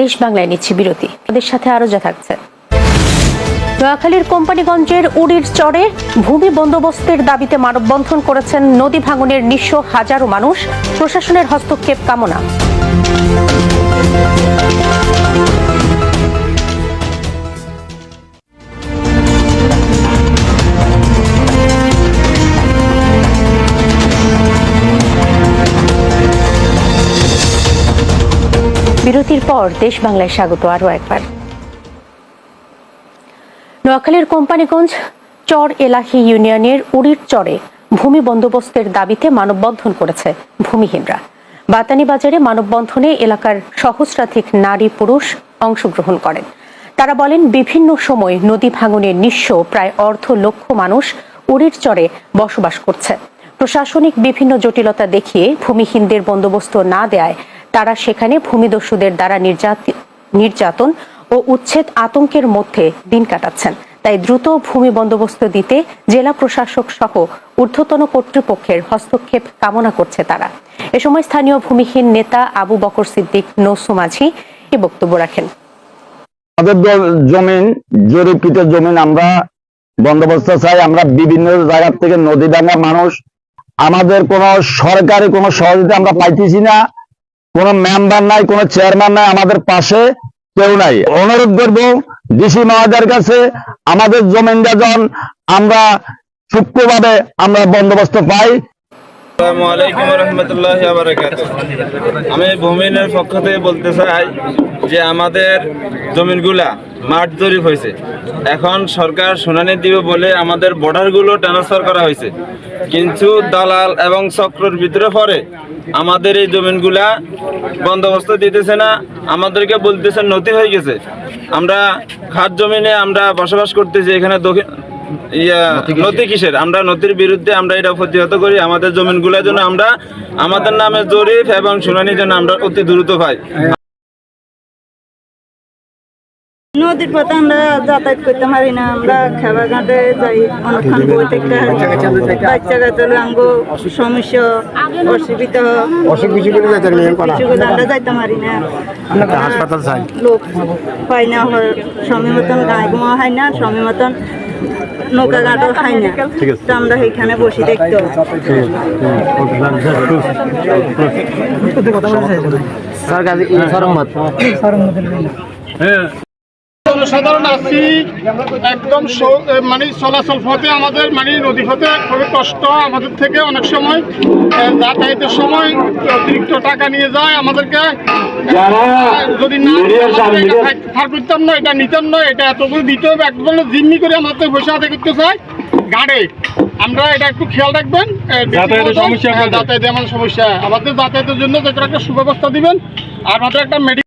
দেশ বাংলায় নিচ্ছি বিরতি। তাদের সাথে আরও যা থাকছে। নোয়াখালীর কোম্পানিগঞ্জের উড়ির চরে ভূমি বন্দোবস্তের দাবিতে মানববন্ধন করেছেন নদী ভাঙনের নিঃস্ব হাজারো মানুষ। প্রশাসনের হস্তক্ষেপ কামনা। বিরতির পর দেশ বাংলায় স্বাগত আরও একবার। নোয়াখালীর কোম্পানিগঞ্জ চর এলাহি ইউনিয়নের উড়ির চরে ভূমি বন্দোবস্তের দাবিতে মানববন্ধন করেছে ভূমিহীনরা। বাতানি বাজারে মানববন্ধনে এলাকার সহস্রাধিক নারী পুরুষ অংশগ্রহণ করেন। তারা বলেন, বিভিন্ন সময় নদী ভাঙনে নিঃস্ব প্রায় অর্ধ লক্ষ মানুষ উড়ির চরে বসবাস করছে। প্রশাসনিক বিভিন্ন জটিলতা দেখিয়ে ভূমিহীনদের বন্দোবস্ত না দেয় তারা সেখানে ভূমিদস্যুদের দ্বারা নির্যাতি- নির্যাতন ও উচ্ছেদ আতঙ্কের মধ্যে দিন কাটাচ্ছেন। তাই দ্রুত ভূমি বন্দোবস্ত দিতে জেলা প্রশাসক সহ ঊর্ধ্বতন কর্তৃপক্ষের হস্তক্ষেপ কামনা করছে তারা। এ সময় স্থানীয় ভূমিহীন নেতা আবু বকর সিদ্দিক নৌসু মাঝি এ বক্তব্য রাখেন। আমাদের জমিন, জরিপকৃত জমিন আমরা বন্দোবস্ত চাই, আমরা বিভিন্ন জায়গা থেকে নদী ডাঙ্গা মানুষ। আমাদের কোনো সরকারি কোনো সহযোগিতা আমরা পাইতেছি না। কোনো মেম্বার নাই, কোনো চেয়ারম্যান নাই, আমাদের পাশে কেউ নাই। অনুরোধ করব ডিসি মহাদের কাছে, আমাদের জমিনটা যখন আমরা সূক্ষ্মভাবে আমরা বন্দোবস্ত পাই। আমি ভূমিনের পক্ষ থেকে বলতে চাই যে আমাদের জমিনগুলা মাঠ জরিপ হয়েছে। এখন সরকার শুনানি দিবে বলে আমাদের বর্ডারগুলো ট্রান্সফার করা হয়েছে। কিন্তু দালাল এবং চক্রর ভিতরে পরে আমাদের এই জমিনগুলা বন্দোবস্ত দিতেছে না আমাদেরকে বলতেছে নথি হয়ে গেছে। আমরা খাত জমিনে আমরা বসবাস করতেছি এখানে দক্ষিণ ইয়া নথি কিসের? আমরা নথির বিরুদ্ধে আমরা এটা প্রতিহত করি আমাদের জমিনগুলোর জন্য আমরা আমাদের নামে জরিপ এবং শুনানির জন্য আমরা অতি দ্রুত পাই। নদীর পথে আমরা যাতায়াত করতে পারি না আমরা খাবার ঘাটে যাই অনেকক্ষণ বই থেকে বাচ্চা কাচ্চা আঙ্গ সমস্যা অসুবিধা অসুখ বিসুখ আমরা যাইতে পারি না। হাসপাতাল লোক পাই না হয় সময় মতন গায়ে ঘুমা হয় না সময় মতন নৌকা ঘাটও খাই না। তো আমরা বসে দেখতে। হয়। জনসাধারণ আছি একদম মানে চলাচল পথে আমাদের মানে নদী পথে খুবই কষ্ট। আমাদের থেকে অনেক সময় যাতায়াতের সময় অতিরিক্ত টাকা নিয়ে যায় আমাদেরকে। যদি না ফার করতাম না এটা নিতাম না এটা এত করে দিতে হবে একদম জিম্মি করে আমাদের বসে হাতে করতে চাই গাড়ে আমরা এটা একটু খেয়াল রাখবেন। যাতায়াতের সমস্যা হ্যাঁ, যাতায়াতে সমস্যা। আমাদের যাতায়াতের জন্য একটা সুব্যবস্থা দিবেন। আর আমাদের একটা মেডিকেল